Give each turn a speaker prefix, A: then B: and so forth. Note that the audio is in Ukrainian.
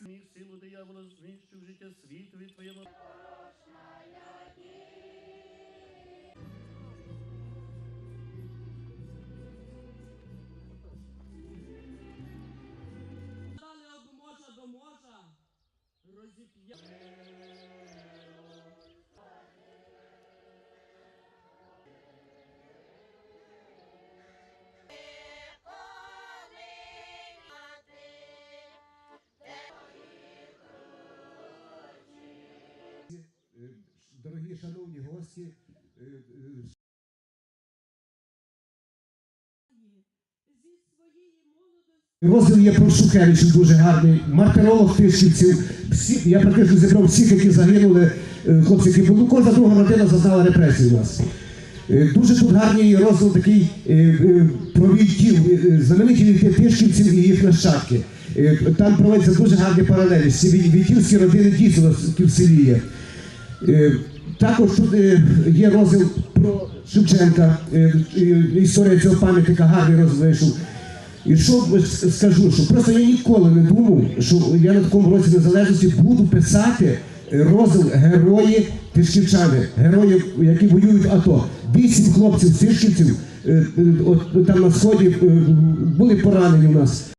A: Міг силу диявола знищив життя світові твоєму.
B: Дали можа до можа, розіп'я.
C: Дорогі шановні гості, е, е, розділ є про Шухевичів дуже гарний, мартиролог Тишківців. Я практично зібрав всіх, які загинули, е, хлопці, які були. Кожна друга родина зазнала репресій у нас. Дуже тут гарний розділ такий про війків, знамениті війки Тишківців і їх нащадки. Там проводяться дуже гарні паралелі. Всі вій- війківські родини дійсно в селі є. Також тут є розділ про Шевченка, е, історія цього пам'ятника гарний розділ. І що скажу, що просто я ніколи не думав, що я на такому році незалежності буду писати е, розділ герої Тишківчани, герої, які воюють в АТО. Вісім хлопців, тишківців, е, там на сході були поранені в нас.